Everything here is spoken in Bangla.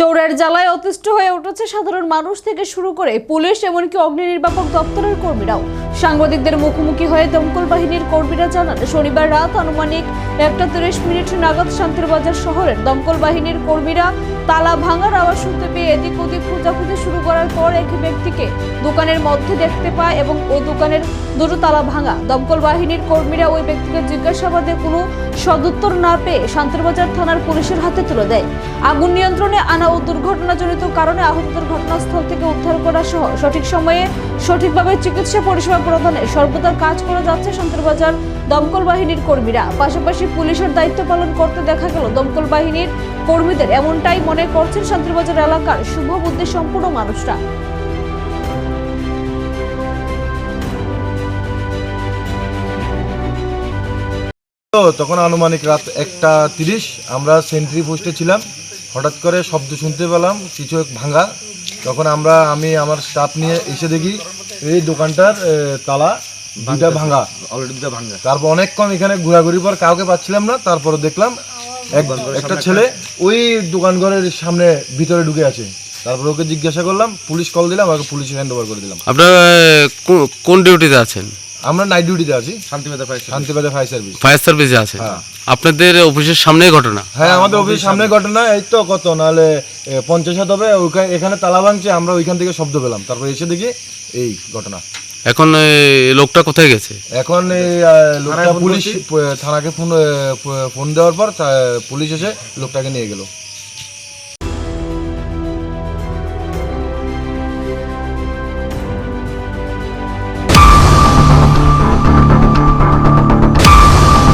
চোরের জ্বালায় অতিষ্ঠ হয়ে উঠেছে সাধারণ মানুষ থেকে শুরু করে পুলিশ, এমনকি অগ্নি নির্বাপক দপ্তরের কর্মীরাও। সাংবাদিকদের মুখোমুখি হয়ে দমকল বাহিনীর কর্মীরা জানান, শনিবার রাত আনুমানিক একটা তিরিশ মিনিট নাগাদ শান্তিরবাজার শহরের দমকল বাহিনীর কর্মীরা তালা ভাঙার আওয়াজ শুনতে পেয়ে এদিক ওদিক খোঁজাখুঁজি শুরু করার পর এক ব্যক্তিকে দোকানের মধ্যে দেখতে পায় এবং ওই দোকানের দুটো তালা ভাঙা। দমকল বাহিনীর কর্মীরা ওই ব্যক্তিকে জিজ্ঞাসাবাদে কোনো সদুত্তর না পেয়ে শান্তিরবাজার থানার পুলিশের হাতে তুলে দেয়। আগুন নিয়ন্ত্রণে আনা ও দুর্ঘটনাজনিত কারণে আহতদের ঘটনাস্থল থেকে উদ্ধার করা সহ সঠিক সময়ে সঠিকভাবে চিকিৎসা পরিষেবা প্রদানে সর্বদা কাজ করে যাচ্ছে শান্তিরবাজার দমকল বাহিনীর কর্মীরা। পাশাপাশি পুলিশের দায়িত্ব পালন করতে দেখা গেল দমকল বাহিনীর কর্মীদের। এমনটাই মনে করছেন শান্তিরবাজার এলাকার শুভ বুদ্ধি সম্পূর্ণ মানুষরা। তখন আনুমানিক রাত একটা তিরিশ আমরা সেন্ট্রি পোস্টে ছিলাম। হঠাৎ করে শব্দ শুনতে পেলাম কিছু এক ভাঙা। তখন আমরা আমি আমার স্টাফ নিয়ে এসে দেখি এই দোকানটার তালা দুটা ভাঙা। অলরেডি দুটো ভাঙা। তারপর অনেকক্ষণ এখানে ঘোরাঘুরি পর কাউকে পাচ্ছিলাম না তারপরে দেখলাম এক একটা ছেলে ওই দোকান ঘরের সামনে ভিতরে ঢুকে আছে। তারপর ওকে জিজ্ঞাসা করলাম পুলিশ কল দিলাম ওকে পুলিশ হ্যান্ড ওভার করে দিলাম। আপনারা কোন ডিউটিতে আছেন? আমরা নাইট ডিউটিতে আছি। শান্তিবাজার ফায়ার সার্ভিস ফায়ার সার্ভিসে আছেন আপনাদের অফিসের সামনেই ঘটনা? হ্যাঁ আমাদের অফিস সামনে ঘটনা এই তো কত নাহলে পঞ্চাশ হাত হবে ওইখানে এখানে তালা ভাঙছে আমরা ওইখান থেকে শব্দ পেলাম। তারপর এসে দেখি এই ঘটনা। এখন লোকটা কোথায় গেছে? এখন লোকটা পুলিশ থানাকে ফোন ফোন দেওয়ার পর পুলিশ এসে লোকটাকে নিয়ে গেল।